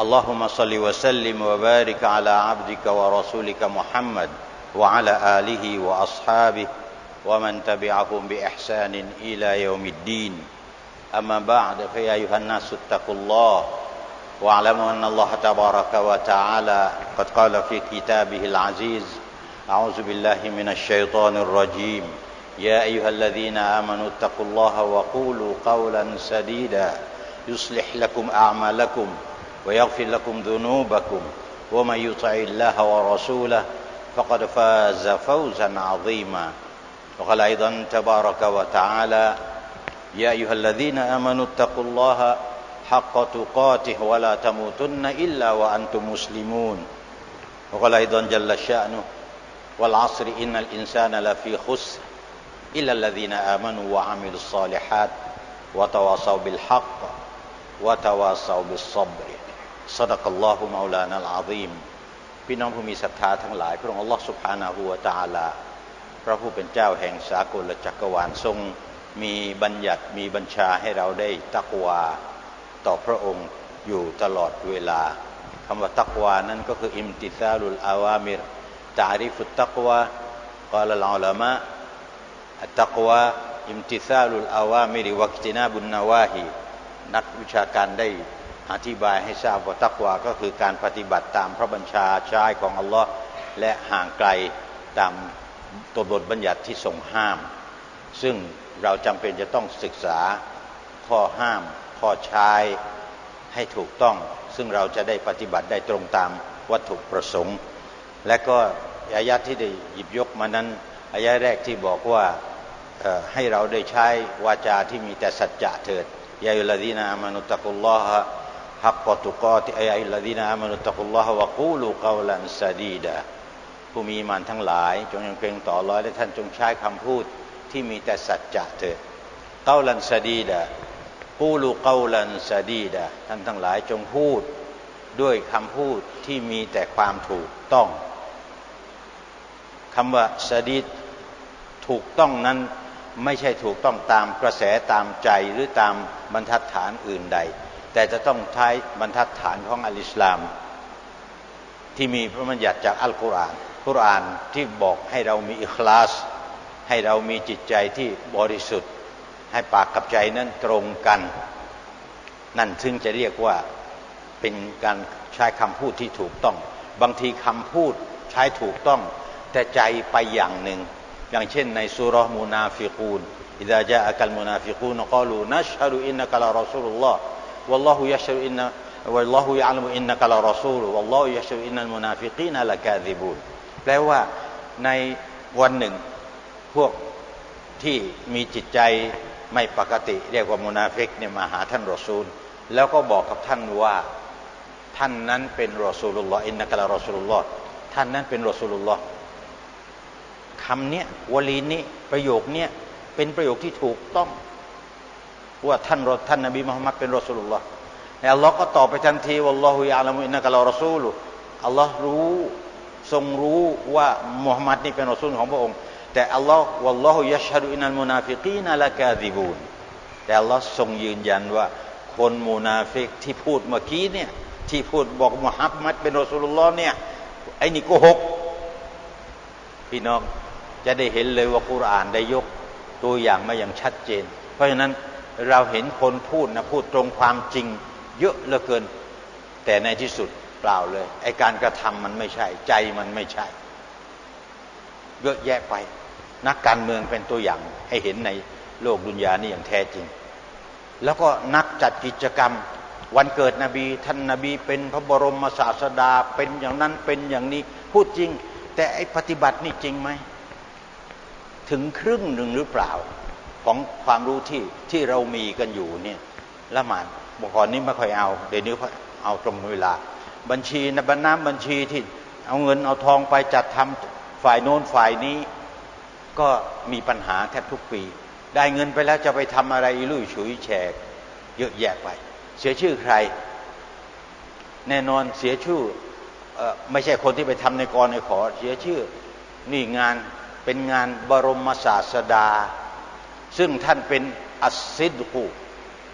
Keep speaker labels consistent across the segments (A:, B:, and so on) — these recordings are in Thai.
A: اللهم صل وسلم وبارك على عبدك ورسولك محمد وعلى آله وأصحابه ومن تبعهم بإحسان إلى يوم الدين. أما بعد فيا أيها الناس اتقوا الله واعلموا أن الله تبارك وتعالى قد قال في كتابه العزيز أعوذ بالله من الشيطان الرجيم. يا أيها الذين آمنوا اتقوا الله وقولوا قولا سديدا يصلح لكم أعمالكم ويغفر لكم ذنوبكم ومن يطع الله ورسوله فقد فاز فوزا عظيما. وقال أيضا تبارك وتعالى يا أيها الذين آمنوا اتقوا الله حق تقاته ولا تموتن إلا وأنتم مسلمون. وقال أيضا جل شأنه والعصر إن الإنسان لفي خسر إلا الذين آمنوا وعملوا الصالحات وتواصوا بالحق وتواصوا بالصبر. สดักัลลอฮุมะอุลานัลอาซีมพี่น้องผู้มีศรัทธาทั้งหลาย พระองค์อัลลอฮ์สุภานาหูวตาลา พระผู้เป็นเจ้าแห่งสากลจักรวาลทรง มีบัญญัติมีบัญชาให้เราได้ตักวา ต่อพระองค์อยู่ตลอดเวลาคำว่าตักวานั้นก็คืออิมติซาลุลอาวามิรตาริฟุตักวากาลลอลามะอัตตักวาอิมติซาลุลอาวามิริวักตินาบุนนาวาฮีนักวิชาการได้ อธิบายให้ทราบว่าตักวาก็คือการปฏิบัติตามพระบัญชาใชายของอัลลอฮ์และห่างไกลตามตัวบทบัญญัติที่ทรงห้าม ซึ่งเราจำเป็นจะต้องศึกษาข้อห้าม ข้อใช้ให้ถูกต้อง ซึ่งเราจะได้ปฏิบัติได้ตรงตามวัตถุประสงค์ และก็อายะที่ได้หยิบยกมานั้นอายะแรกที่บอกว่าให้เราได้ใช้วาจาที่มีแต่สัจจะเถิดยาอุลดีนาอามานุตะกุลลอฮะ ฮักกตุกอติอายะอุลดีนาอามานุตะกุลลอฮะวะกูลูกาวลันซาดีดผู้มีมันทั้งหลาย จงยังเกรงต่อร้อยและท่านจงใช้คำพูดที่มีแต่สัจจะเถิดเกาลันซาดีดากูลูเกาลันซาดีดาท่านทั้งหลายจงพูดด้วยคำพูดที่มีแต่ความถูกต้องคำว่าซาดีดถูกต้องนั้นไม่ใช่ถูกต้องตามกระแสตามใจหรือตามบรรทัดฐานอื่นใด แต่จะต้องใช้บรรทัดฐานของอัลอิสลาม ที่มีพระบัญญัติจากอัลกุรอานกุรอานที่บอกให้เรามีอิคลาส ให้เรามีจิตใจที่บริสุทธิ์ ให้ปากกับใจนั้นตรงกัน นั่นซึ่งจะเรียกว่าเป็นการใช้คำพูดที่ถูกต้อง บางทีคำพูดใช้ถูกต้อง แต่ใจไปอย่างหนึ่ง อย่างเช่นในสุรมูนาฟิกูนอิดะจาอักัลมูนาฟิกูนกลูนัชฮะดูอินนักลารอ والله ฮุยะชูอินนะวัลลอฮุยะลมุอินนะกะลารอซูลวัลลอฮุยะชูอิแปลว่าในวันหนึ่งพวกที่มีจิตใจไม่ปกติ เรียกว่ามุนาฟิกเนี่ยมาหาท่านรอซูล แล้วก็บอกกับท่านว่าท่านนั้นเป็นรอซูลุลลอฮ์อินนักลารอซูลุลลอฮ์ท่านนั้นเป็นรอซูลุลลอฮ์คำเนี้ยวลีนี้ประโยคเนี้ยเป็นประโยคที่ถูกต้อง ว่าท่านรท่านนบีมุฮัมมัดเป็นรอซูลุลลอฮ์แล้วอัลลอฮ์ก็ตอบไปทันทีวัลลอฮุยะลามุอินนักลารอซูลุอัลลอฮ์รู้ทรงรู้ว่ามุฮัมมัดนี่เป็นรอซูลของพระองค์ แต่อัลลอฮ์วัลลอฮุยัชฮะดุอินัลมุนาฟิกีนละกาซิบูนแต่อัลลอฮ์ทรงยืนยันว่า คนมุนาฟิกที่พูดเมื่อกี้เนี่ยที่พูดบอกมุฮัมมัดเป็นรอซูลุลลอฮ์เนี่ยไอ้นี่โกหกพี่น้องจะได้เห็นเลยว่ากุรอานได้ยกตัวอย่างมาอย่างชัดเจน เพราะฉะนั้น เราเห็นคนพูดนะพูดตรงความจริง เยอะเหลือเกิน แต่ในที่สุดเปล่าเลยไอการกระทำมันไม่ใช่ ใจมันไม่ใช่ เยอะแยะไป นักการเมืองเป็นตัวอย่าง ให้เห็นในโลกดุนยานี่อย่างแท้จริง แล้วก็นักจัดกิจกรรม วันเกิดนบี ท่านนบีเป็นพระบรมศาสดาเป็นอย่างนั้นเป็นอย่างนี้ พูดจริง แต่ไอปฏิบัตินี่จริงไหมถึงครึ่งหนึ่งหรือเปล่า ของความรู้ที่ที่เรามีกันอยู่เนี่ยละหมาดบอก่อนนี้ไม่ค่อยเอาเดี๋ยวนี้เอาตรงเวลา บัญชีนะบัญน้ำบัญชีที่เอาเงินเอาทองไปจัดทำฝ่ายโน้นฝ่ายนี้ ก็มีปัญหาแทบทุกปี ได้เงินไปแล้วจะไปทำอะไรลุยฉุยแฉกเยอะแยะไป เสียชื่อใคร แน่นอนเสียชื่ออไม่ใช่คนที่ไปทำในกรในขอ เสียชื่อนี่งานเป็นงานบรมศาสดา ซึ่งท่านเป็นอัสซิดกู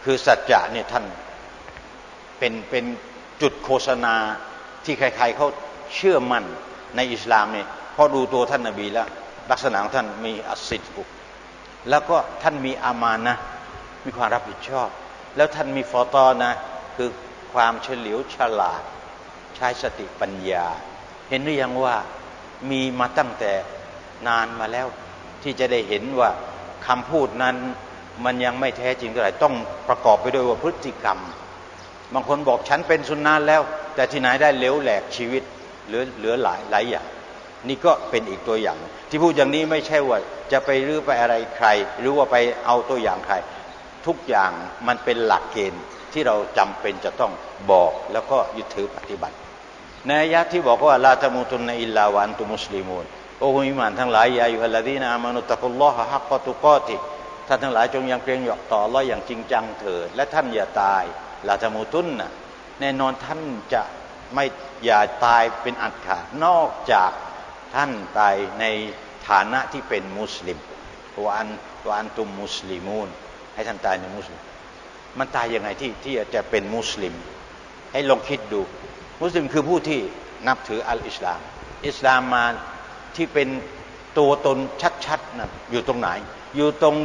A: คือสัจจะเนี่ยท่านเป็นเป็นจุดโฆษณาที่ใคร ๆเขาเชื่อมั่นในอิสลามเนี่ยพอดูตัวท่านนาบีแล้ว ลักษณะของท่านมีอัสซิดกุแล้วก็ท่านมีอามานะ มีความรับผิดชอบ แล้วท่านมีฟอตอนะ คือความเฉลียวฉลาด ใช้สติปัญญา เห็นหรือยังว่ามีมาตั้งแต่นานมาแล้ว ที่จะได้เห็นว่า คำพูดนั้นมันยังไม่แท้จริงเท่าไหร่ต้องประกอบไปด้วยว่าพฤติกรรม บางคนบอกฉันเป็นสุนนะแล้ว แต่ที่ไหนได้เลวแหลกชีวิตเหลือเหลือหลายหลายอย่าง นี่ก็เป็นอีกตัวอย่าง ที่พูดอย่างนี้ไม่ใช่ว่าจะไปรื้อไปอะไรใคร หรือว่าไปเอาตัวอย่างใคร ทุกอย่างมันเป็นหลักเกณฑ์ที่เราจำเป็นจะต้องบอกแล้วก็ยึดถือปฏิบัติในอายะที่บอกว่าลาตมุตุนอิลลาวันตุมุสลิมูน โอ้อิมานทั้งหลายยาอยู่ฮัลลดีนามานุตะกุลลอฮะฮักกตุกอติท่านทั้งหลายจงยังเกรงหยอกต่อร้อยอย่างจริงจังเถิดและท่านอย่าตายลาตมุตุนนะแน่นอนท่านจะไม่อย่าตายเป็นอันขาดนอกจากท่านตายในฐานะที่เป็นมุสลิมวอันวอันตุมมุสลิมูนให้ท่านตายในมุสลิม มันตายยังไงที่ที่จะเป็นมุสลิม ให้ลองคิดดู มุสลิมคือผู้ที่นับถืออัลอิสลาม อิสลามมา ที่เป็นตัวตนชัดๆนะอยู่ตรงไหน อยู่ตรง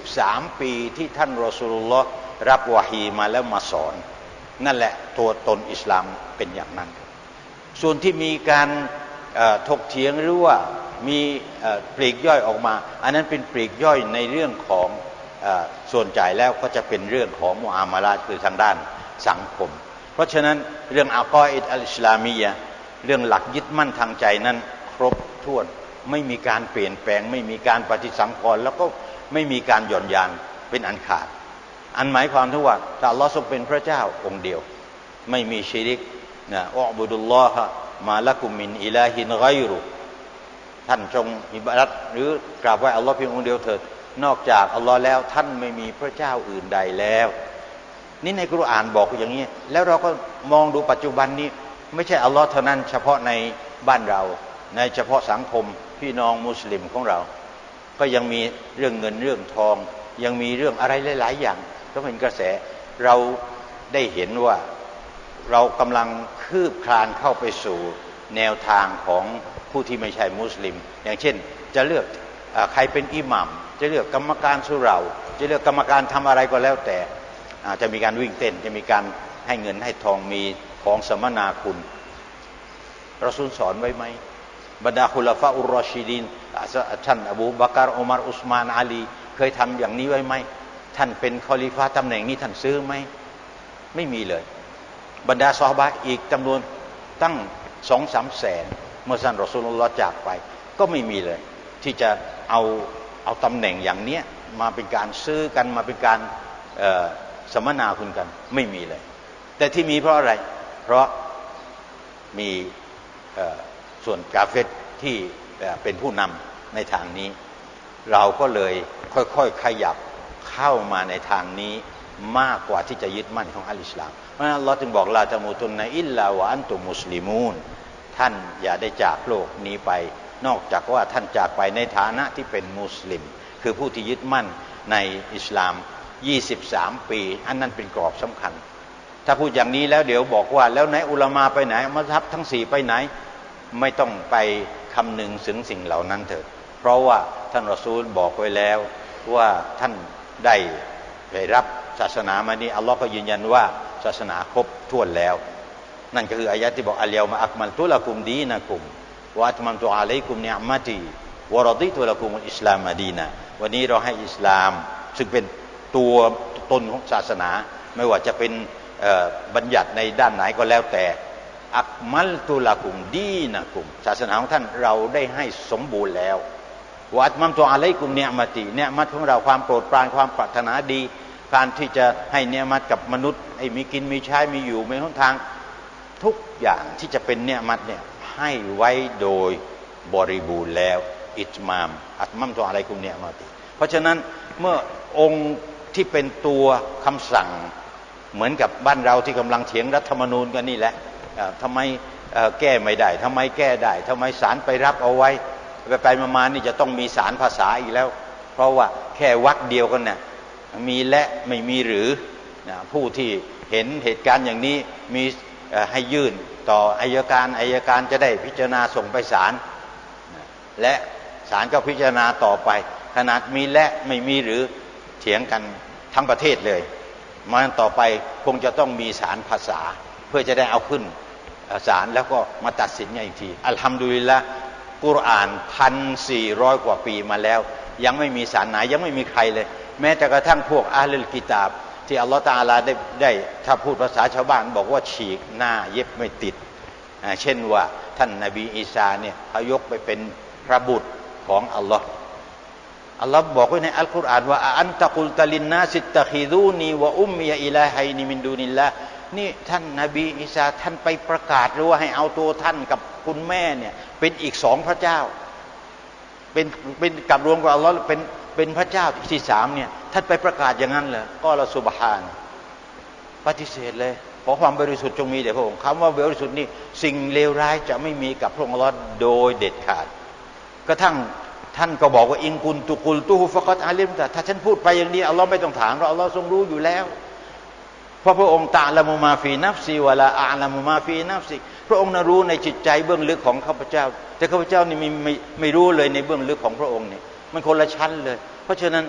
A: 23 ปีที่ท่านรอสูลุลลอฮ์รับวาฮีมาแล้วมาสอน นั่นแหละตัวตนอิสลามเป็นอย่างนั้น ส่วนที่มีการถกเถียงหรือว่ามีปลีกย่อยออกมา อันนั้นเป็นปลีกย่อยในเรื่องของส่วนจ่ายแล้วก็จะเป็นเรื่องของมุอามาลาคือทางด้านสังคม เพราะฉะนั้นเรื่องอัลกออิดอัลอิสลามียเรื่องหลักยึดมั่นทางใจนั้นครบ ถ้วน ไม่มีการเปลี่ยนแปลง ไม่มีการปฏิสังขรณ์แล้วก็ไม่มีการหย่อนยานเป็นอันขาด อันหมายความที่ว่าถ้าอัลลอฮ์ทรงเป็นพระเจ้าองค์เดียว ไม่มีชิริกนะอับุดุลลอฮะมาละกุมินอิลาฮินไกรุท่านจงอิบารัตหรือกราบไหว้อัลลอฮ์เพียงองค์เดียวเถิดนอกจากอัลลอฮ์แล้วท่านไม่มีพระเจ้าอื่นใดแล้ว นี่ในกุรอานบอกอย่างนี้ แล้วเราก็มองดูปัจจุบันนี้ ไม่ใช่อัลลอฮ์เท่านั้น เฉพาะในบ้านเรา ในเฉพาะสังคมพี่น้องมุสลิมของเรา ก็ยังมีเรื่องเงินเรื่องทอง ยังมีเรื่องอะไรหลาย ๆ อย่างก็เป็นกระแสเราได้เห็นว่าเรากำลังคืบคลานเข้าไปสู่แนวทางของผู้ที่ไม่ใช่มุสลิม อย่างเช่น จะเลือกอใครเป็นอิหมัมจะเลือกกรรมการสุเรา จะเลือกกรรมการทำอะไรก็แล้วแต่จะมีการวิ่งเต้น จะมีการให้เงินให้ทองมีของสมนาคุณเราสุนสอนไว้ไหม บรรดาคุลฟาอุรอชิดินท่านอบูบักรอุมารอุสมานอาลี เคยทำอย่างนี้ไว้ไหม ท่านเป็นคอลิฟ้าตำแหน่งนี้ท่านซื้อไหม ไม่มีเลย บรรดาซอฮาบะอีกจำนวนตั้งสองสามแสนเมื่อท่านรอสูลุลลอฮ์จากไป ก็ไม่มีเลย ที่จะเอาเอาตำแหน่งอย่างเนี้ยมาเป็นการซื้อกันมาเป็นการสมนาคุณกันไม่มีเลย แต่ที่มีเพราะอะไร เพราะมีส่วนกาเฟต ที่เป็นผู้นำในทางนี้ เราก็เลยค่อยๆขยับเข้ามาในทางนี้มากกว่าที่จะยึดมั่นของอัลอิสลามเพราะฉะนั้นเราจึงบอกลาตมุตุนในอิลลาวะอันตุมุสลิมูนท่านอย่าได้จากโลกนี้ไป นอกจากว่าท่านจากไปในฐานะที่เป็นมุสลิม คือผู้ที่ยึดมั่นในอิสลาม 23 ปี อันนั้นเป็นกรอบสำคัญ ถ้าพูดอย่างนี้แล้วเดี๋ยวบอกว่า แล้วไหนอุลามาไปไหนมัทับทั้งสี่ไปไหน ไม่ต้องไป คำนึงถึงสิ่งเหล่านั้นเถิด เพราะว่าท่านรอซูลบอกไว้แล้วว่าท่านได้ได้รับศาสนามานี้อัลลอฮ์ก็ยืนยันว่าศาสนาครบถ้วนแล้ว นั่นก็คืออายะที่บอกอัลยามาอักมัลตุลกุมดีนะกุมวะอัตมัมตุอาลัยกุมเนียมัตีวรดิตุลกุมอิสลามมาดีนะวันนี้เราให้อิสลาม ซึ่งเป็นตัวตนของศาสนา ไม่ว่าจะเป็นบัญญัติในด้านไหนก็แล้วแต่ อักมัลตุลกุมดีนะกุม ศาสนาของท่านเราได้ให้สมบูรณ์แล้ววัดมัมตัวอะไรกุมเนียมติเนียมัดของเราความโปรดปรานความปรารถนาดี การที่จะให้เนียมัดกับมนุษย์ให้มีกินมีใช้มีอยู่มีหนทางทุกอย่างที่จะเป็นเนียมัดเนี่ยให้ไว้โดยบริบูรณ์แล้ว อิจมาม อัตมัมตัวอะไรกุมเนี่ยมาติ เพราะฉะนั้นเมื่อองค์ที่เป็นตัวคำสั่งเหมือนกับบ้านเราที่กำลังเถียงรัฐธรรมนูญกันนี่แหละ ทำไมแก้ไม่ได้ทำไมแก้ได้ทำไมศาลไปรับเอาไว้ ไปไปมาๆนี่จะต้องมีศาลภาษาอีกแล้ว เพราะว่าแค่วักเดียวกันเนี่ยมีและไม่มีหรือผู้ที่เห็นเหตุการณ์อย่างนี้มีให้ยื่นต่ออายการอายการจะได้พิจารณาส่งไปศาลและศาลก็พิจารณาต่อไป ขนาดมีและไม่มีหรือเถียงกันทั้งประเทศเลยมันต่อไปคงจะต้องมีศาลภาษา พื่อจะได้เอาขึ้นศาลแล้วก็มาตัดสินอีกที อัลฮัมดุลิลละกุรอานพันสี่ร้อยกว่าปีมาแล้ว ยังไม่มีศาลไหนยังไม่มีใครเลย แม้แต่กระทั่งพวกอาลลกิตาบ ที่อัลลอฮฺตาลาได้ได้ถ้าพูดภาษาชาวบ้านบอกว่าฉีกหน้าเย็บไม่ติด เช่นว่าท่านนาบีอีสาเนี่ยเขายกไปเป็นพระบุตรของอัลลอฮ์อัลลอฮ์บอกไว้ในอัลกุรอานว่าอันตะกุลตะลินนาสิตตะคีดูนีวะอุมมียอิลาฮัยนิมินดูนิลละ นี่ท่านนาบีอิสาท่านไปประกาศหรือว่าให้เอาตัวท่านกับคุณแม่เนี่ยเป็นอีกสองพระเจ้า เป็นเป็นกับรวมกับอัลลอฮ์เป็นเป็นพระเจ้าที่สามเนี่ยท่านไปประกาศอย่างนั้นเลยก็ละสุบฮานปฏิเสธเลยขอความบริสุทธิ์จงมีแด่พระองค์คำว่าบริสุทธิ์นี่สิ่งเลวร้ายจะไม่มีกับพระองค์ลอดโดยเด็ดขาด กระทั่งท่านก็บอกว่าอิงกุลตุกุลตูฟะกัตอาลิมแต่ถ้าฉันพูดไปอย่างนี้อัลลอฮ์ไม่ต้องถามเราอัลลอฮ์ทรงรู้อยู่แล้ว เพราะพระองค์ตาละมุมาฟีนับซีวะลาอาละมุมาฟีนับซีพระองค์น่ะรู้ในจิตใจเบื้องลึกของข้าพเจ้า แต่ข้าพเจ้านี่ไม่ไม่ไม่รู้เลยในเบื้องลึกของพระองค์นี่มันคนละชั้นเลย เพราะฉะนั้น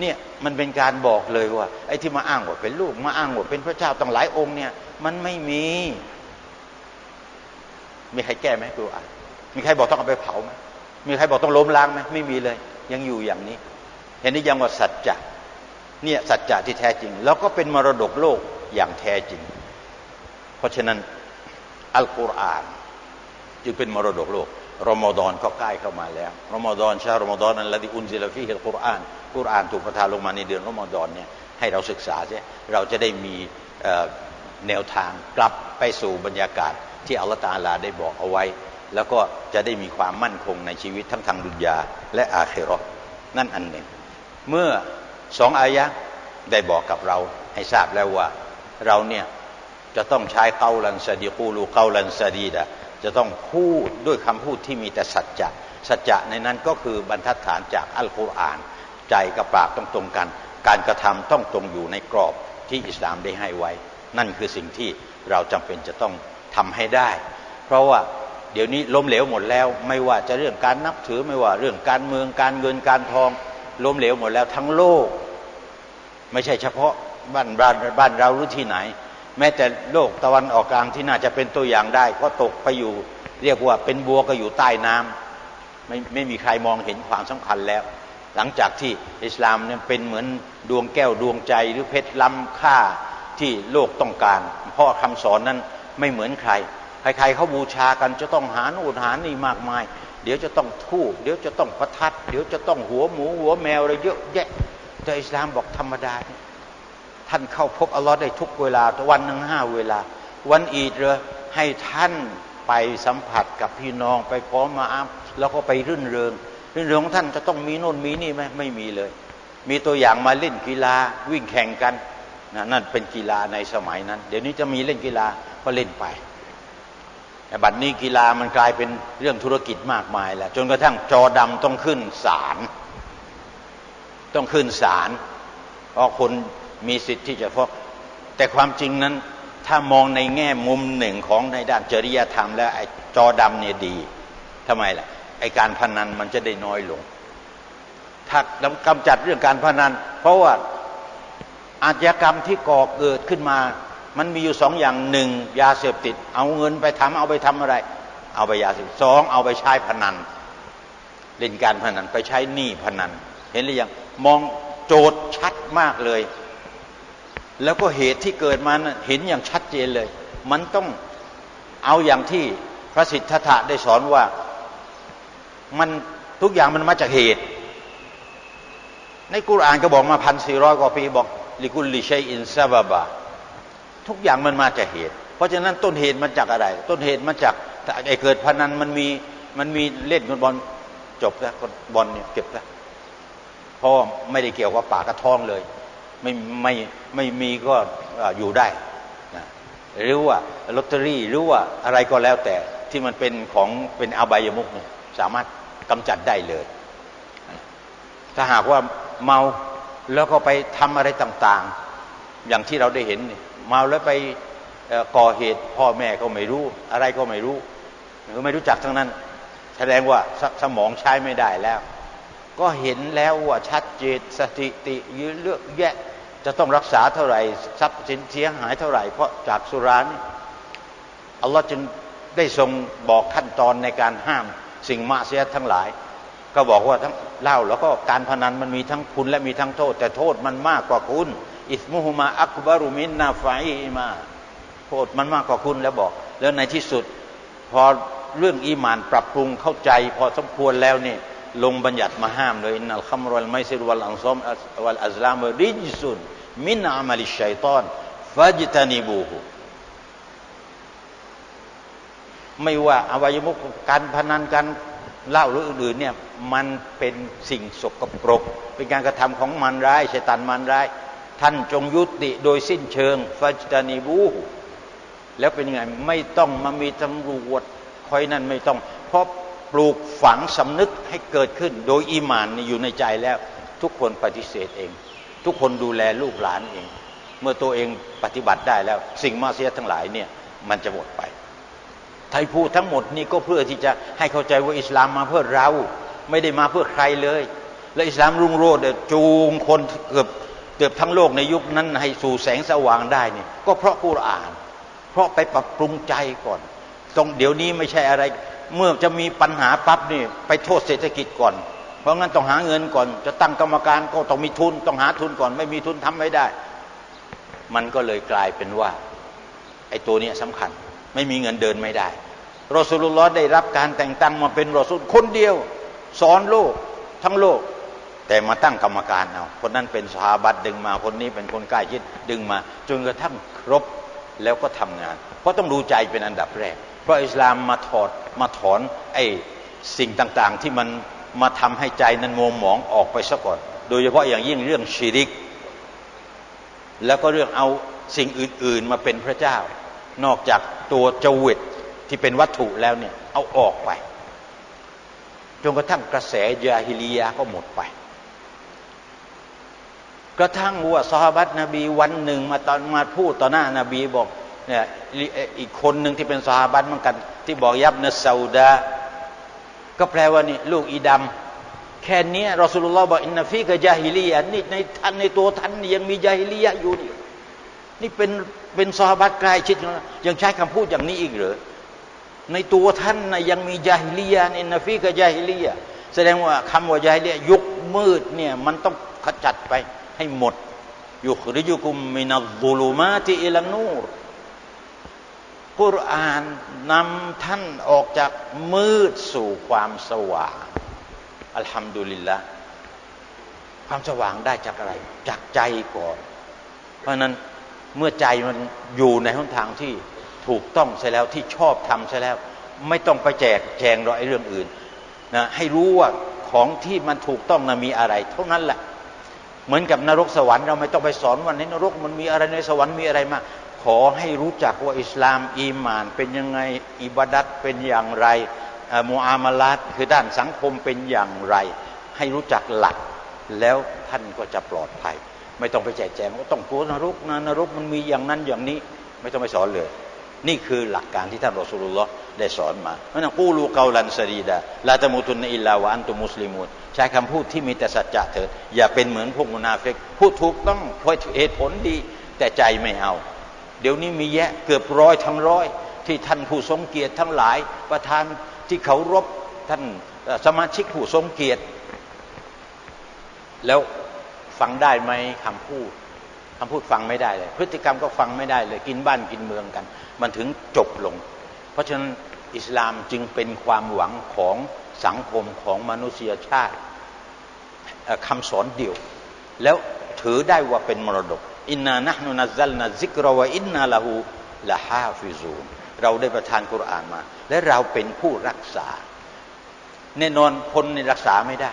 A: เนี่ยมันเป็นการบอกเลยว่า ไอ้ที่มาอ้างว่าเป็นลูกมาอ้างว่าเป็นพระเจ้าตั้งหลายองค์เนี่ย มันไม่มี มีใครแก้ไหมครูอ่านมีใครบอกต้องเอาไปเผาไหมมีใครบอกต้องล้มล้างไหมไม่มีเลย ยังอยู่อย่างนี้ เห็นนี้ยังว่าสัจจะ เนี่ยสัจจะที่แท้จริง แล้วก็เป็นมรดกโลกอย่างแท้จริง เพราะฉะนั้นอัลกุรอานจึงเป็นมรดกโลกรอมฎอนก็ใกล้เข้ามาแล้วรอมฎอนชารอมฎอนนั้นละที่อุนซิลฟีฮิลกุรอานกุรอานถูกประทานลงมาในเดือนรอมฎอนเนี่ยให้เราศึกษาใช่เราจะได้มีแนวทางกลับไปสู่บรรยากาศที่อัลลอฮฺตาลาได้บอกเอาไว้ แล้วก็จะได้มีความมั่นคงในชีวิตทั้งทางดุนยาและอาเครอนั่นอันหนึ่ง เมื่อ สองอายะได้บอกกับเราให้ทราบแล้วว่า เราเนี่ยจะต้องใช้เกาลันสดีกูลูเกาลันสดีดะจะต้องพูดด้วยคำพูดที่มีแต่สัจจะสัจจะในนั้นก็คือบรรทัดฐานจากอัลกุรอาน ใจกับปากต้องตรงกัน การกระทำต้องตรงอยู่ในกรอบที่อิสลามได้ให้ไว้ นั่นคือสิ่งที่เราจำเป็นจะต้องทำให้ได้ เพราะว่าเดี๋ยวนี้ล้มเหลวหมดแล้ว ไม่ว่าจะเรื่องการนับถือไม่ว่าเรื่องการเมืองการเงินการทอง ล้มเหลวหมดแล้วทั้งโลก ไม่ใช่เฉพาะบ้านบ้านบ้านเราหรือที่ไหน แม้แต่โลกตะวันออกกลางที่น่าจะเป็นตัวอย่างได้ก็ตกไปอยู่ เรียกว่าเป็นบัวก็อยู่ใต้น้ำไม่ไม่มีใครมองเห็นความสำคัญแล้ว หลังจากที่อิสลามเนี่ยเป็นเหมือนดวงแก้วดวงใจหรือเพชรล้ำค่าที่โลกต้องการ เพราะคำสอนนั้นไม่เหมือนใคร ใครๆเขาบูชากันจะต้องหาโน่นหานี่มากมาย เดี๋ยวจะต้องทูบเดี๋ยวจะต้องประทัด เดี๋ยวจะต้องหัวหมูหัวแมวอะไรเยอะแยะแต่อิสลามบอกธรรมดาท่านเข้าพบอัลลอฮ์ได้ทุกเวลาวันหนึ่งห้าเวลา วันอีดเลยให้ท่านไปสัมผัสกับพี่น้องไปพร้อมมาอัพแล้วก็ไปรื่นเริงรื่นเริงของท่านจะต้องมีโน่นมีนี่ไหมไม่มีเลย มีตัวอย่างมาเล่นกีฬาวิ่งแข่งกันนั่นเป็นกีฬาในสมัยนั้น เดี๋ยวนี้จะมีเล่นกีฬาก็เล่นไป แต่บัดนี้กีฬามันกลายเป็นเรื่องธุรกิจมากมายแล้ว จนกระทั่งจอดำต้องขึ้นศาลต้องขึ้นศาลเพราะคนมีสิทธิ์ที่จะพกแต่ความจริงนั้น ถ้ามองในแง่มุมหนึ่งของในด้านจริยธรรม แล้วไอ้จอดำเนี่ยดีทำไมล่ะไอ้การพนันมันจะได้น้อยลง ถ้ากำจัดเรื่องการพนัน เพราะว่าอาชญากรรมที่ก่อเกิดขึ้นมา มันมีอยู่สองอย่างหนึ่งยาเสพติด เอาเงินไปทำเอาไปทำอะไร เอาไปยาเสพสองเอาไปใช้พนัน เล่นการพนันไปใช้หนี้พนัน เห็นหรือยังมองโจทย์ชัดมากเลย แล้วก็เหตุที่เกิดมาเห็นอย่างชัดเจนเลย มันต้องเอาอย่างที่พระสิทธัตถะได้สอนว่ามันทุกอย่างมันมาจากเหตุ ในกุรอานก็บอกมาพันสี่ร้อยกว่าปีบอกลิกุลลิชัยอินซาบะบา ทุกอย่างมันมาจากเหตุ เพราะฉะนั้นต้นเหตุมาจากอะไร ต้นเหตุมาจากไอ้เกิดพนันมันมีมันมีเล่นบอลจบแล้วบอลเนี่ยเก็บแล้วเพราะไม่ได้เกี่ยวกับปากกระท้องเลย ไม่ไม่ไม่มีก็อยู่ได้นะหรือว่าลอตเตอรี่หรือว่าอะไรก็แล้วแต่ที่มันเป็นของเป็นอบายมุกเนี่ยสามารถกำจัดได้เลย ถ้าหากว่าเมาแล้วก็ไปทำอะไรต่างๆ อย่างที่เราได้เห็นเมาแล้วไปก่อเหตุพ่อแม่ก็ไม่รู้ อะไรก็ไม่รู้หรือไม่รู้จักทั้งนั้น แสดงว่าสสมองใช้ไม่ได้แล้ว ก็เห็นแล้วว่าชัดเจนสติติยืเลือกแยะ จะต้องรักษาเท่าไหร่ทรัพย์สินเสียหายเท่าไหร่เพราะจากสุรานี่อัลลอฮ์จึงได้ทรงบอกขั้นตอนในการห้ามสิ่งมาเสียทั้งหลาย ก็บอกว่าทั้งเล่าแล้วก็การพนันมันมีทั้งคุณและมีทั้งโทษ แต่โทษมันมากกว่าคุณ อิสมุฮุมาอักบารุมินนาฟายมาโทษมันมากกว่าคุณแล้วบอก แล้วในที่สุด พอเรื่องอีมานปรับปรุงเข้าใจ พอสมควรแล้วนี่ลงบัญญัติมาห้ามเลยนัลคัมรุลไมซิรวัลอันซอมวัลอัลลามริจซุนมินอามัลิชัยตอนฟัจตานิบูฮูไม่ว่าอวัยมุกการพนันการเล่าหรืออื่นๆเนี่ยมันเป็นสิ่งสกปรก เป็นการกระทำของมันร้ายชัยตันมันร้าย ท่านจงยุติโดยสิ้นเชิงฟัจตานิบูแล้วเป็นไงไม่ต้องมามีตำรวจคอยนั่นไม่ต้อง เพราะปลูกฝังสำนึกให้เกิดขึ้น โดยอีมานอยู่ในใจแล้ว ทุกคนปฏิเสธเอง ทุกคนดูแลลูกหลานเอง เมื่อตัวเองปฏิบัติได้แล้ว สิ่งมาเสียทั้งหลายเนี่ยมันจะหมดไปไทยพูดทั้งหมดนี่ก็เพื่อที่จะให้เข้าใจว่าอิสลามมาเพื่อเรา ไม่ได้มาเพื่อใครเลย และอิสลามรุ่งโรจน์จูงคนเกือบ เกือบทั้งโลกในยุคนั้นให้สู่แสงสว่างได้เนี่ยก็เพราะกุรอาน เพราะไปปรับปรุงใจก่อน ตรงเดี๋ยวนี้ไม่ใช่อะไร เมื่อจะมีปัญหาปั๊บนี่ไปโทษเศรษฐกิจก่อน เพราะงั้นต้องหาเงินก่อน จะตั้งกรรมการก็ต้องมีทุน ต้องหาทุนก่อน ไม่มีทุนทำไม่ได้ มันก็เลยกลายเป็นว่าไอ้ตัวนี้สำคัญ ไม่มีเงินเดินไม่ได้รอสุลลอฮ์ได้รับการแต่งตั้งมาเป็นรอสุลคนเดียว สอนโลกทั้งโลก แต่มาตั้งกรรมการเอาคนนั้นเป็นสาบัตดึงมาคนนี้เป็นคนใกล้ชิดดึงมา จนกระทั่งครบแล้วก็ทำงาน เพราะต้องดูใจเป็นอันดับแรก เพราะอิสลามมาถอดมาถอนไอ้สิ่งต่างๆ ที่มันมาทำให้ใจนั้นมัวหมองออกไปซะก่อน โดยเฉพาะอย่างยิ่งเรื่องชีริก แล้วก็เรื่องเอาสิ่งอื่น ๆ มาเป็นพระเจ้า นอกจากตัวจวิตที่เป็นวัตถุแล้วเนี่ยเอาออกไปจนกระทั่งกระแสยาฮิลียาก็หมดไป กระทั่งว่าซอฮาบัตนบีวันหนึ่งมาตอนมาพูดต่อหน้านาบีบอกเนี่ยอีกคนหนึ่งที่เป็นซอฮาบัตเหมือนกัน ที่บอกยับนซาอุดาก็แปลว่านี่ลูกอีดำแค่นี้รอสุลลอฮ์บอกอินนฟีกะยาฮิลียานี่ในท่านในตัวท่านยังมียาฮิลียาอยู่นี่นี่เป็นเป็นซอฮาบัตใกล้ชิดยังใช้คำพูดอย่างนี้อีกเหรอในตัวท่านนะยังมียาฮิลียอินนฟีกับยาฮิลียแสดงว่าคำว่ายาฮิลียยุคมืดเนี่ยมันต้องขจัดไป ให้หมดยุคริยุคุมมินัลบุลูมาติอิลนูรกุรอานนำท่านออกจากมืดสู่ความสว่างอัลฮัมดุลิลละความสว่างได้จากอะไร จากใจก่อน เพราะนั้นเมื่อใจมันอยู่ในหนทางที่ถูกต้องใช่แล้วที่ชอบทำใช่แล้ว ไม่ต้องไปแจกแจงรอไอ้เรื่องอื่นนะให้รู้ว่าของที่มันถูกต้องนะมีอะไร เท่านั้นแหละ เหมือนกับนรกสวรรค์เราไม่ต้องไปสอนว่าในนรกมันมีอะไรในสวรรค์มีอะไรมาขอให้รู้จักว่าอิสลาม อีมาน เป็นยังไงอิบาดัตเป็นอย่างไรมูอามาลัดคือด้านสังคมเป็นอย่างไร ให้รู้จักหลัก แล้วท่านก็จะปลอดภัย ไม่ต้องไปแจกแจงว่าต้องกลัวนรกนะนรกมันมีอย่างนั้นอย่างนี้ ไม่ต้องไปสอนเลย นี่คือหลักการที่ท่านรอสูลุลลอฮ์ ได้สอนมาเพราะนั้นกูลูเกาลันสรีดาลาตมุตุนอิลลาวันตุมุสลิมุนใช้คำพูดที่มีแต่สัจจะเถิด อย่าเป็นเหมือนพวกมุนาฟิกพูดถูกต้องเพราะเหตุผลดี แต่ใจไม่เอา เดี๋ยวนี้มีแยะเกือบร้อยทั้งร้อย ที่ท่านผู้ทรงเกียรติทั้งหลาย ประธานที่เขารบท่านสมาชิกผู้ทรงเกียรติ แล้วฟังได้ไหมคำพูดคำพูดฟังไม่ได้เลย พฤติกรรมก็ฟังไม่ได้เลย กินบ้านกินเมืองกัน มันถึงจบลง เพราะฉะนั้นอิสลามจึงเป็นความหวังของสังคมของมนุษยชาติคำสอนเดียว แล้วถือได้ว่าเป็นมรดก อินนานะนุนัซัลนาซิกรวะอินนาละหูละฮาฟิซูนเราได้ประทานกุรอานมา และเราเป็นผู้รักษา แน่นอนคนในรักษาไม่ได้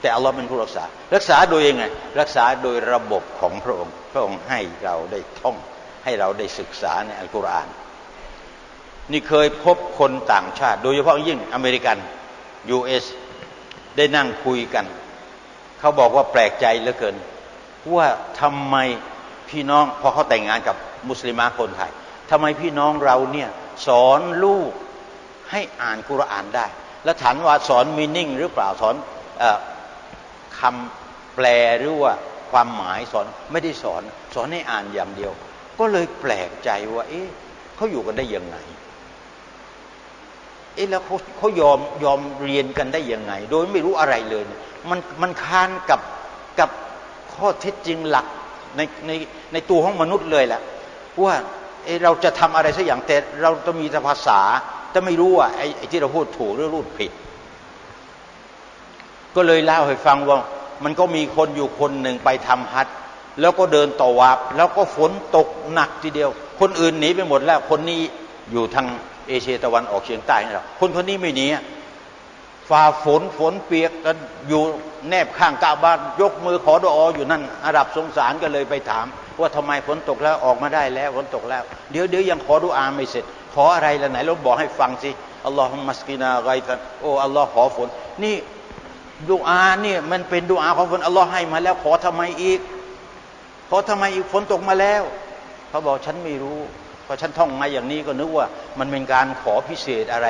A: แต่อัลลอฮ์เป็นผู้รักษา รักษาโดยยังไง รักษาโดยระบบของพระองค์ พระองค์ให้เราได้ท่อง ให้เราได้ศึกษาในอัลกุรอาน นี่เคยพบคนต่างชาติ โดยเฉพาะยิ่งอเมริกัน US ได้นั่งคุยกัน เขาบอกว่าแปลกใจเหลือเกิน ว่าทำไมพี่น้องพอเขาแต่งงานกับมุสลิมาคนไทยทำไมพี่น้องเราเนี่ยสอนลูกให้อ่านกุรอานได้ แล้วถามว่าสอนมีนิ่งหรือเปล่าสอนอคำแปลหรือว่าความหมายสอนไม่ได้สอน สอนให้อ่านอย่างเดียว ก็เลยแปลกใจว่า เอ๊ะเขาอยู่กันได้ยังไง เอ๊ะแล้วเขาเขายอมยอมเรียนกันได้ยังไง โดยไม่รู้อะไรเลย มันมันค้านกับกับข้อเท็จจริงหลักในในในตัวของมนุษย์เลยแหละว่าเอเราจะทำอะไรสักอย่างแต่เราต้องมีภาษาแต่ไม่รู้ว่าไอ้ไอ้ที่เราพูดถูกหรือรูดผิด ก็เลยเล่าให้ฟังว่า มันก็มีคนอยู่คนหนึ่งไปทำฮัทแล้วก็เดินต่อวับแล้วก็ฝนตกหนักทีเดียว คนอื่นหนีไปหมดแล้วคนนี้อยู่ทาง เอเชียตะวันออกเฉียงใต้นี่เราคนคนนี้ไม่หนีฝ่าฝนฝนเปียกกันอยู่แนบข้างกาบ้านยกมือขอดออยู่นั่นอาหรับสงสารก็เลยไปถาม ว่าทำไมฝนตกแล้วออกมาได้แล้วฝนตกแล้ว เดี๋ยวเดี๋ยวยังขอดูอาไม่เสร็จ ขออะไรละไหนเราบอกให้ฟังสิอัลลอฮฺมัสกินาไกตันโอ้อัลลอฮ์ขอฝน นี่ดูอาเนี่ยมันเป็นดูอาของฝนอัลลอฮ์ให้มาแล้ว ขอทำไมอีก ขอทำไมอีกฝนตกมาแล้ว เขาบอกฉันไม่รู้ พอฉันท่องมาอย่างนี้ก็นึกว่า มันเป็นการขอพิเศษอะไร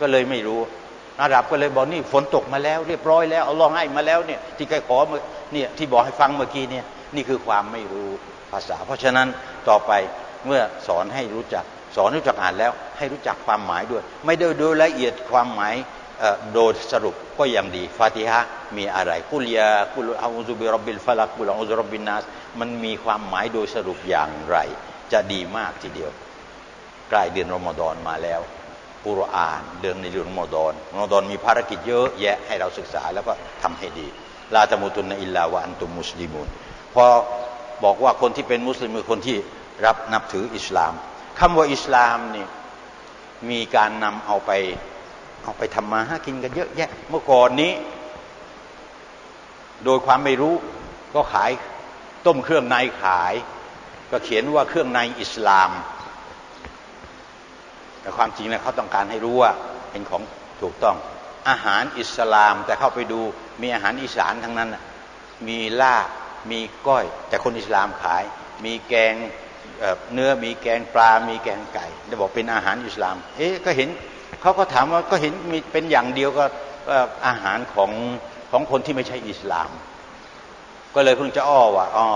A: ก็เลยไม่รู้อาหรับก็เลยบอกนี่ฝนตกมาแล้ว เรียบร้อยแล้วเอาลองให้มาแล้วเนี่ยที่ใครขอเมื่อเนี่ยที่บอกให้ฟังเมื่อกี้เนี่ยนี่คือความไม่รู้ภาษา เพราะฉะนั้นต่อไปเมื่อสอนให้รู้จัก สอนรู้จักอ่านแล้ว ให้รู้จักความหมายด้วย ไม่ได้ดยละเอียดความหมายโดยสรุปก็ยังดีฟาติฮะมีอะไรกุลยากุลอาอุซุบิรบิลฟลักกุลอาอุซุรบินนัสมันมีความหมายโดยสรุปอย่างไร จะดีมากทีเดียว ใกล้เดือนรอมฎอนมาแล้วกุรอานเดือนในเดือนรอมฎอนรอมฎอนมีภารกิจเยอะแยะให้เราศึกษาแล้วก็ทำให้ดีลาตมุตุนอิลลาวะอันตุมุสลิมุนพอบอกว่าคนที่เป็นมุสลิมคือคนที่รับนับถืออิสลามคำว่าอิสลามนี่มีการนำเอาไปเอาไปทำมาหากินกันเยอะแยะ เมื่อก่อนนี้ โดยความไม่รู้ก็ขายต้มเครื่องในขาย ก็เขียนว่าเครื่องในอิสลาม แต่ความจริงแล้วเขาต้องการให้รู้ว่าเป็นของถูกต้อง อาหารอิสลามแต่เข้าไปดูมีอาหารอีสานทั้งนั้น มีลาบมีก้อย แต่คนอิสลามขาย มีแกงเนื้อมีแกงปลา มีแกงไก่จะบอกเป็นอาหารอิสลาม เอ๊ะก็เห็นเขาก็ถามว่าก็เห็นมีเป็นอย่างเดียวก็อาหารของของคนที่ไม่ใช่อิสลาม ก็เลยเพิ่งจะอ้อว่าอ๋อ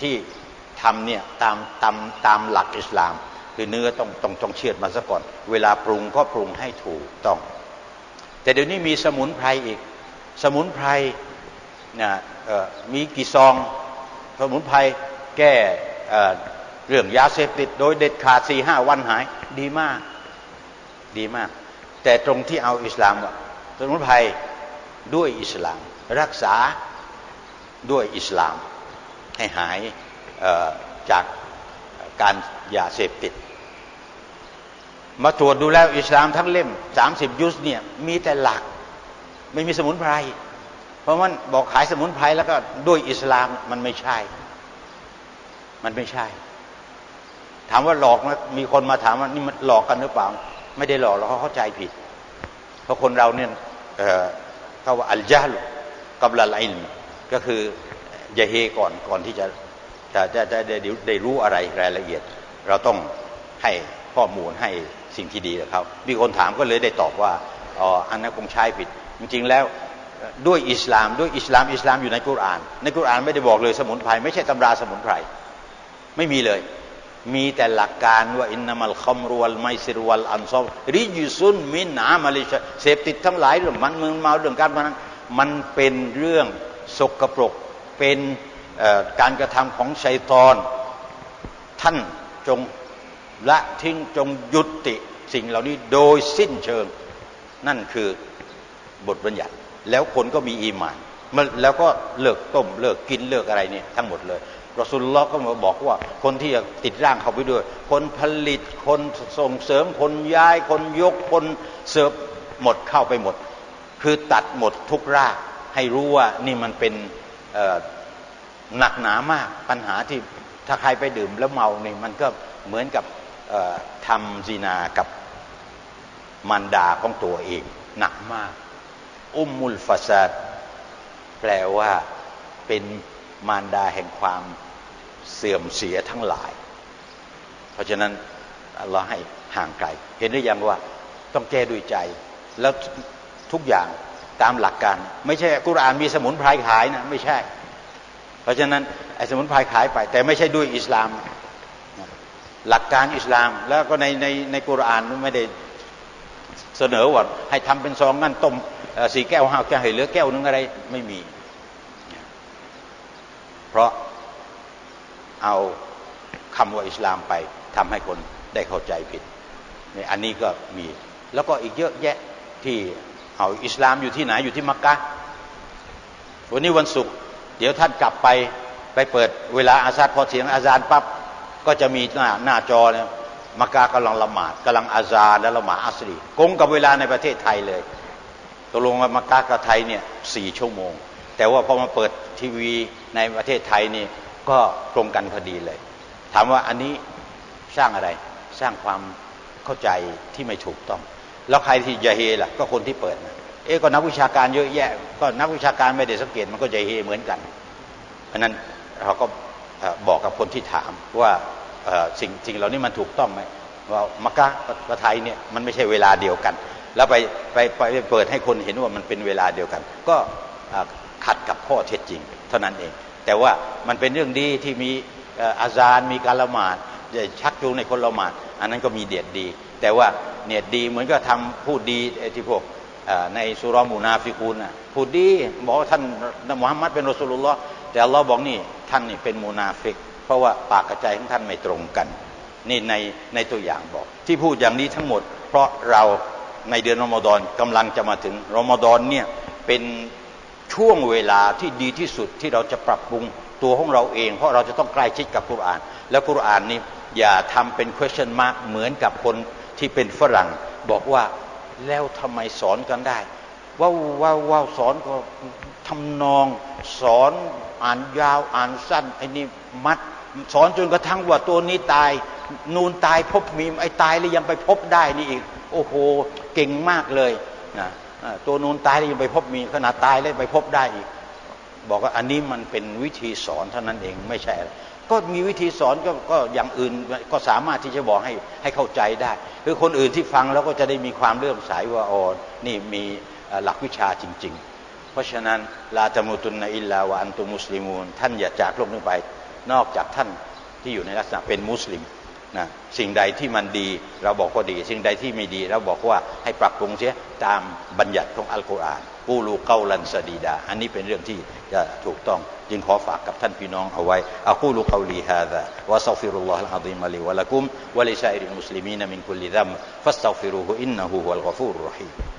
A: ที่ ทำเนี่ยตามตามตามหลักอิสลาม คือเนื้อต้องต้องต้องเชือดมาซะก่อน เวลาปรุงก็ปรุงให้ถูกต้อง แต่เดี๋ยวนี้มีสมุนไพรอีก สมุนไพรนะมีกี่ซอง สมุนไพรแก้เรื่องยาเสพติดโดยเด็ดขาดสี่ห้าวันหาย ดีมากดีมาก แต่ตรงที่เอาอิสลามว่าสมุนไพรด้วยอิสลาม รักษาด้วยอิสลามให้หาย จากการยาเสพติด มาตรวจดูแล้วอิสลามทั้งเล่มสามสิบยุสเนี่ยมีแต่หลัก ไม่มีสมุนไพร เพราะมันบอกขายสมุนไพรแล้วก็ด้วยอิสลามมันไม่ใช่ มันไม่ใช่ ถามว่าหลอกไหมมีคนมาถามว่านี่มันหลอกกันหรือเปล่า ไม่ได้หลอกเราเขาเข้าใจผิด เพราะคนเราเนี่ยเขาว่าอัลจาลกับละอินก็คือยาเฮก่อนก่อนที่จะ จะจะจะได้ได้รู้อะไรรายละเอียด เราต้องให้ข้อมูลให้สิ่งที่ดีกับเขามีคนถามก็เลยได้ตอบว่าอ๋ออันนั้นคงใช้ผิด จริงๆแล้วด้วยอิสลามด้วยอิสลามอิสลามอยู่ในกุราน ในกุรานไม่ได้บอกเลยสมุนไพรไม่ใช่ตำราสมุนไพรไม่มีเลย มีแต่หลักการว่าอินนามัลคอมรวลไมซิรวลอันซอมริจิซุนมินอามาลิชเสพติดทั้งหลายเรื่องมันมึงเมาเรื่องการพนันมันเป็นเรื่องสกปรกเป็น การกระทำของชัยตอน ท่านจงละทิ้งจงยุติสิ่งเหล่านี้โดยสิ้นเชิง นั่นคือบทบัญญัติ แล้วคนก็มีอีมานแล้วก็เลิกต้มเลิกกินเลิกอะไรเนี่ยทั้งหมดเลยรอสุลลอก็มาบอกว่า คนที่จะติดร่างเขาไปด้วย คนผลิตคนส่งเสริมคนย้าย คนยกคนเสิร์ฟหมดเข้าไปหมด คือตัดหมดทุกราก ให้รู้ว่านี่มันเป็น หนักหนามากปัญหาที่ถ้าใครไปดื่มแล้วเมาเนี่ยมันก็เหมือนกับทำซีนากับมันดาของตัวเองหนักมาก อุมมุลฟาซาดแปลว่าเป็นมารดาแห่งความเสื่อมเสียทั้งหลาย เพราะฉะนั้นเราให้ห่างไกล เห็นหรือยังว่าต้องแก้ด้วยใจ แล้วทุกอย่างตามหลักการ ไม่ใช่กุรานมีสมุนไพรขายนะ ไม่ใช่ เพราะฉะนั้นไอ้สมุนไพรขายไป แต่ไม่ใช่ด้วยอิสลาม หลักการอิสลาม แล้วก็ในในในกุรอานไม่ได้เสนอว่าให้ทำเป็นซองงั้นต้มสี่แก้วห้าแก้วให้เหลือแก้วนึงอะไรไม่มี เพราะเอาคำว่าอิสลามไปทำให้คนได้เข้าใจผิดในอันนี้ก็มี แล้วก็อีกเยอะแยะที่เอาอิสลามอยู่ที่ไหนอยู่ที่มักกะวันนี้วันศุกร์ เดี๋ยวท่านกลับไปไปเปิดเวลาอาซาดพอเสียงอาซานปั๊บก็จะมีหน้าหน้าจอเนี่ยมักกะกำลังละหมาดกำลังอาซาและละหมาดอัสรีกงกับเวลาในประเทศไทยเลยตกลงว่ามักกะกับไทยเนี่ยสี่ชั่วโมง แต่ว่าพอมาเปิดทีวีในประเทศไทยนี่ก็ตรงกันพอดีเลย ถามว่าอันนี้สร้างอะไรสร้างความเข้าใจที่ไม่ถูกต้อง แล้วใครที่จะเฮล่ะ ก็คนที่เปิดนะ เอ๊ก็นักวิชาการเยอะแยะ ก็นักวิชาการไม่ได้สังเกตมันก็จะเฮเหมือนกัน เพราะนั้นเราก็บอกกับคนที่ถามว่าสิ่งสิ่งเหล่านี้มันถูกต้องไหมว่ามักกะกับไทยเนี่ยมันไม่ใช่เวลาเดียวกัน แล้วไปไปไปเปิดให้คนเห็นว่ามันเป็นเวลาเดียวกัน ก็ขัดกับข้อเท็จจริง เท่านั้นเอง แต่ว่ามันเป็นเรื่องดีที่มีอาจารย์มีการละหมาดชักจูงในคนละหมาด อันนั้นก็มีเดียดดี แต่ว่าเนียดดีเหมือนกับทำพูดดีที่พวก ในสุรมูนาฟิกูลพูดดีบอกว่าท่านมุฮัมมัดเป็นรอสูลุลลอฮ์แต่อัลลอฮ์บอกนี่ท่านนี่เป็นมูนาฟิก เพราะว่าปากกระใจของท่านไม่ตรงกัน นี่ในในตัวอย่างบอก ที่พูดอย่างนี้ทั้งหมด เพราะเราในเดือนรอมฎอนกำลังจะมาถึงรอมฎอนเนี่ยเป็นช่วงเวลาที่ดีที่สุดที่เราจะปรับปรุงตัวของเราเอง เพราะเราจะต้องใกล้ชิดกับกุรอาน แล้วกุรอานนี้อย่าทำเป็น question mark เหมือนกับคนที่เป็นฝรั่งบอกว่า แล้วทำไมสอนกันได้ว่าว่าว่าสอนก็ทำนอง สอนอ่านยาวอ่านสั้นไอ้นี่มัด สอนจนกระทั่งว่าตัวนี้ตาย นูนตายพบมีไอ้ตายแล้วยังไปพบได้นี่อีก โอ้โหเก่งมากเลยนะตัวนูนตายแล้วยังไปพบมีขนาดตายแล้วไปพบได้อีก บอกว่าอันนี้มันเป็นวิธีสอนเท่านั้นเองไม่ใช่ ก็มีวิธีสอนก็ก็อย่างอื่นก็สามารถที่จะบอกให้ให้เข้าใจได้ คือคนอื่นที่ฟังแล้วก็จะได้มีความเลื่อมใสว่าอ๋อนี่มีหลักวิชาจริง ๆ เพราะฉะนั้นลาตมุตุนอิลลาวะอันตุมุสลิมูนท่านอย่าจากโลกนี้ไป นอกจากท่านที่อยู่ในลักษณะเป็นมุสลิม นะสิ่งใดที่มันดีเราบอกว่าดี สิ่งใดที่ไม่ดี เราบอกว่าให้ปรับปรุงเสียตามบัญญัติของอัลกุรอานกูรูเกาลันสดีดา อันนี้เป็นเรื่องที่จะถูกต้อง จึงขอฝากกับท่านพี่น้องเอาไว้อากูลูเกาลีฮาดะวะสัฟิรุลลอฮ์อัลอาซีมะลีวะลักุมวะลิชาอิริมุสลิมีนมินคุลิดัมฟัสตัฟิรุฮุอินนะฮูวะลกฟูรุรฮีม